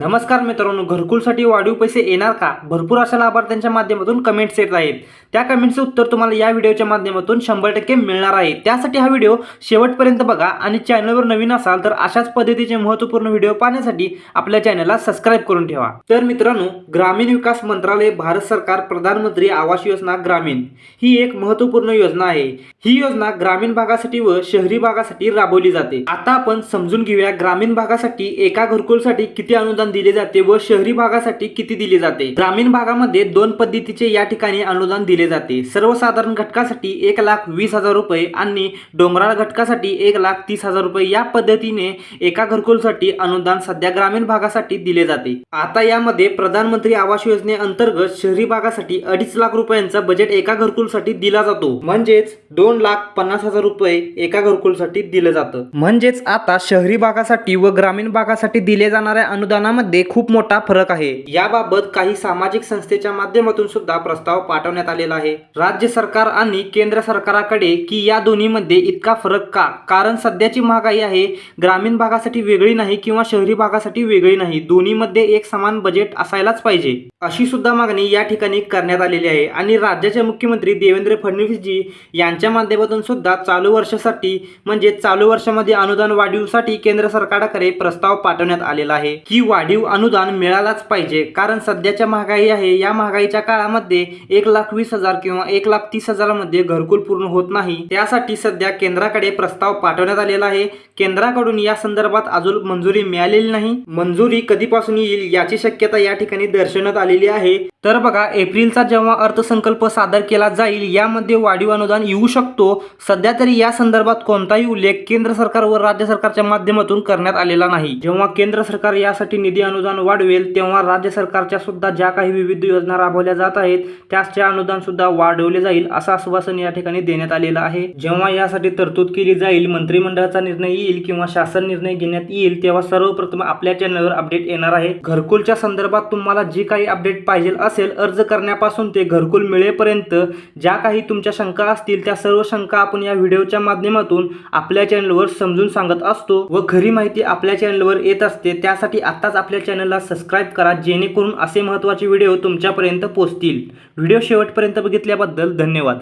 नमस्कार मित्रांनो घरकुलसाठी वाढीव पैसे येणार का? भरपूर अशा लाभार्थ्यांच्या माध्यमातून कमेंट्स येत आहेत. त्या कमेंटचं उत्तर तुम्हाला या व्हिडिओच्या माध्यमातून शंभर टक्के मिळणार आहे. त्यासाठी हा व्हिडिओ शेवटपर्यंत बघा आणि चॅनलवर नवीन असाल तर अशाच पद्धतीचे महत्त्वपूर्ण व्हिडिओ पाहण्यासाठी आपल्या चॅनलला सबस्क्राईब करून ठेवा. तर मित्रांनो ग्रामीण विकास मंत्रालय भारत सरकार प्रधानमंत्री आवास योजना ग्रामीण ही एक महत्त्वपूर्ण योजना आहे. ही योजना ग्रामीण भागासाठी व शहरी भागासाठी राबवली जाते. आता आपण समजून घेऊया ग्रामीण भागासाठी एका घरकुलसाठी किती अनुदान दिले जाते व शहरी भागासाठी किती दिले जाते. ग्रामीण भागामध्ये दोन पद्धतीचे या ठिकाणी अनुदान दिले जाते. सर्वसाधारण घटकासाठी एक लाख वीस हजार रुपये आणि डोंगराळ घटकासाठी एक लाख तीस हजार रुपये या पद्धतीने एका घरकुलसाठी अनुदान सध्या ग्रामीण भागासाठी दिले जाते. आता यामध्ये प्रधानमंत्री आवास योजनेअंतर्गत शहरी भागासाठी अडीच लाख रुपयांचा बजेट एका घरकुलसाठी दिला जातो. म्हणजेच दोन लाख पन्नास हजार रुपये एका घरकुलसाठी दिलं जातं. म्हणजेच आता शहरी भागासाठी व ग्रामीण भागासाठी दिले जाणाऱ्या अनुदानामध्ये खूप मोठा फरक आहे. याबाबत काही सामाजिक संस्थेच्या माध्यमातून सुद्धा प्रस्ताव पाठवण्यात आलेला आहे. राज्य सरकार आणि केंद्र सरकाराकडे की या दोन्हीमध्ये इतका फरक का? कारण सध्याची महागाई आहे ग्रामीण भागासाठी वेगळी नाही किंवा शहरी भागासाठी वेगळी नाही दोन्हीमध्ये एक समान बजेट असायलाच पाहिजे. अशी सुद्धा मागणी या ठिकाणी करण्यात आलेली आहे. आणि राज्याचे मुख्यमंत्री देवेंद्र फडणवीस जी यांच्या माध्यमातून सुद्धा चालू वर्षासाठी म्हणजे चालू वर्षामध्ये अनुदान वाढीवसाठी केंद्र सरकारकडे प्रस्ताव पाठवण्यात आलेला आहे. की वाढीव अनुदान मिळालाच पाहिजे कारण सध्याच्या महागाई आहे. या महागाईच्या काळामध्ये एक लाख वीस हजार किंवा एक लाख तीस हजारामध्ये घरकुल पूर्ण होत नाही. त्यासाठी सध्या केंद्राकडे प्रस्ताव पाठवण्यात आलेला आहे. केंद्राकडून या संदर्भात अजून मंजुरी मिळालेली नाही. मंजुरी कधीपासून येईल याची शक्यता या ठिकाणी दर्शवण्यात आलेली आहे. तर बघा एप्रिलचा जेव्हा अर्थसंकल्प सादर केला जाईल यामध्ये वाढीव अनुदान येऊ शकतो. सध्या तरी या संदर्भात कोणताही उल्लेख केंद्र सरकार व राज्य सरकारच्या माध्यमातून करण्यात आलेला नाही. जेव्हा केंद्र सरकार यासाठी निधी अनुदान वाढवेल तेव्हा राज्य सरकारच्या सुद्धा ज्या काही विविध योजना राबवल्या जात आहेत त्याचे अनुदान सुद्धा वाढवले जाईल असं आश्वासन या ठिकाणी देण्यात आलेलं आहे. जेव्हा यासाठी तरतूद केली जाईल मंत्रिमंडळाचा निर्णय येईल किंवा शासन निर्णय घेण्यात येईल तेव्हा सर्वप्रथम आपल्या चॅनलवर अपडेट येणार आहे. घरकुलच्या संदर्भात तुम्हाला जी काही अपडेट पाहिजे असेल अर्ज करण्यापासून ते घरकुल मिळेपर्यंत ज्या काही तुमच्या शंका असतील त्या सर्व सर्व शंका आपण या व्हिडिओच्या माध्यमातून आपल्या चॅनलवर समजून सांगत असतो व खरी माहिती आपल्या चॅनलवर येत असते त्यासाठी आत्ताच आपल्या चॅनलला सबस्क्राईब करा जेणेकरून असे महत्त्वाचे व्हिडिओ तुमच्यापर्यंत पोहोचतील. व्हिडिओ शेवटपर्यंत बघितल्याबद्दल धन्यवाद.